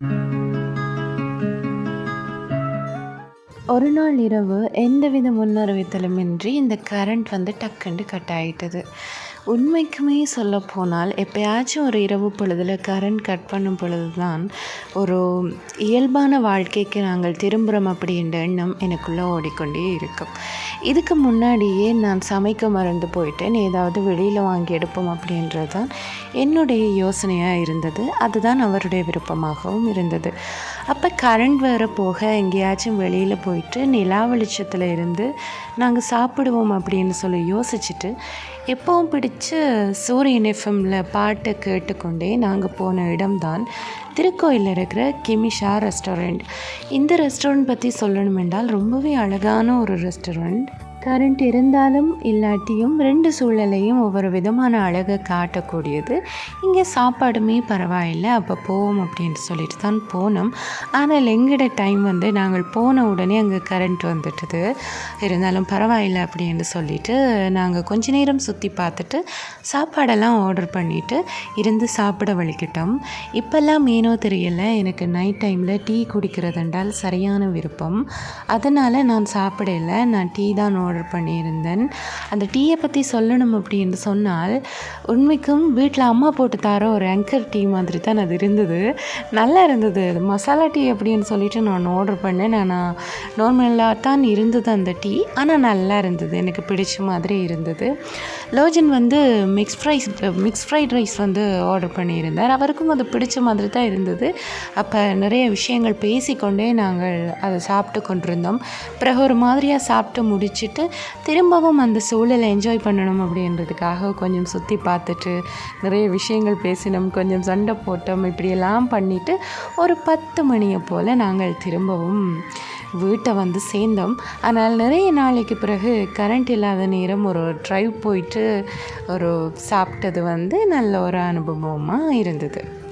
thank you ஒரு நாள் இரவு எந்தவித முன்னறிவித்தலுமின்றி இந்த கரண்ட் வந்து டக்குன்னு கட் ஆயிட்டது. உண்மைக்குமே சொல்லப்போனால் எப்பயாச்சும் ஒரு இரவு பொழுதில் கரண்ட் கட் பண்ணும் பொழுது தான் ஒரு இயல்பான வாழ்க்கைக்கு நாங்கள் திரும்புகிறோம் அப்படின்ற எண்ணம் எனக்குள்ளே ஓடிக்கொண்டே இருக்கும். இதுக்கு முன்னாடியே நான் சமைக்க மறந்து போயிட்டேன். ஏதாவது வெளியில் வாங்கி எடுப்போம் அப்படின்றது தான் என்னுடைய யோசனையாக இருந்தது. அதுதான் அவருடைய விருப்பமாகவும் இருந்தது. அப்போ கரண்ட் வேறு போக எங்கேயாச்சும் போய் போயிட்டு நிலா வெளிச்சத்தில் இருந்து நாங்கள் சாப்பிடுவோம் அப்படின்னு சொல்லி யோசிச்சுட்டு, எப்பவும் பிடிச்ச சூரியன் எஃப்எம்மில் பாட்டு கேட்டுக்கொண்டே நாங்கள் போன இடம்தான் திருக்கோயிலில் இருக்கிற கிமிஷா ரெஸ்டாரண்ட். இந்த ரெஸ்டாரண்ட் பற்றி சொல்லணும் என்றால் ரொம்பவே அழகான ஒரு ரெஸ்டாரண்ட். கரண்ட் இருந்தாலும் இல்லாட்டியும் ரெண்டு சூழலையும் ஒவ்வொரு விதமான அழகை காட்டக்கூடியது. இங்கே சாப்பாடுமே பரவாயில்லை அப்போ போவோம் அப்படின்னு சொல்லிட்டு தான் போனோம். ஆனால் எங்கட டைம் வந்து நாங்கள் போன உடனே அங்கே கரண்ட் வந்துட்டுது. இருந்தாலும் பரவாயில்லை அப்படின்னு சொல்லிட்டு நாங்கள் கொஞ்ச நேரம் சுற்றி பார்த்துட்டு சாப்பாடெல்லாம் ஆர்டர் பண்ணிவிட்டு இருந்து சாப்பிட வழிக்கிட்டோம். இப்போல்லாம் மீனோ தெரியல எனக்கு நைட் டைமில் டீ குடிக்கிறதென்றால் சரியான விருப்பம். அதனால் நான் சாப்பிடல. நான் டீ தான் ஆர்டர் பண்ணியிருந்தேன். அந்த டீயை பற்றி சொல்லணும் அப்படின்னு சொன்னால், உண்மைக்கும் வீட்டில் அம்மா போட்டு தர ஒரு ஆங்கர் டீ மாதிரி தான் அது இருந்தது. நல்லா இருந்தது. மசாலா டீ அப்படின்னு சொல்லிட்டு நான் ஆர்டர் பண்ணேன். நான் நார்மலாக தான் இருந்தது அந்த டீ. ஆனால் நல்லா இருந்தது. எனக்கு பிடிச்ச மாதிரி இருந்தது. லோஜன் வந்து mix fries mix fried rice வந்து ஆர்டர் பண்ணியிருந்தார். அவருக்கும் அது பிடிச்ச மாதிரி தான் இருந்தது. அப்போ நிறைய விஷயங்கள் பேசிக்கொண்டே நாங்கள் அதை சாப்பிட்டு கொண்டிருந்தோம். பிறகு ஒரு மாதிரியாக சாப்பிட்டு முடிச்சுட்டு, திரும்பவும் அந்த சூழலை என்ஜாய் பண்ணணும் அப்படின்றதுக்காக கொஞ்சம் சுற்றி பார்த்துட்டு, நிறைய விஷயங்கள் பேசினோம். கொஞ்சம் சண்டை போட்டோம். இப்படியெல்லாம் பண்ணிவிட்டு ஒரு பத்து மணியை போல் நாங்கள் திரும்பவும் வீட்டை வந்து சேர்ந்தோம். ஆனால் நிறைய நாளைக்கு பிறகு கரண்ட் இல்லாத நேரம் ஒரு டிரைவ் போயிட்டு ஒரு சாப்பிட்டது வந்து நல்ல ஒரு அனுபவமாக இருந்தது.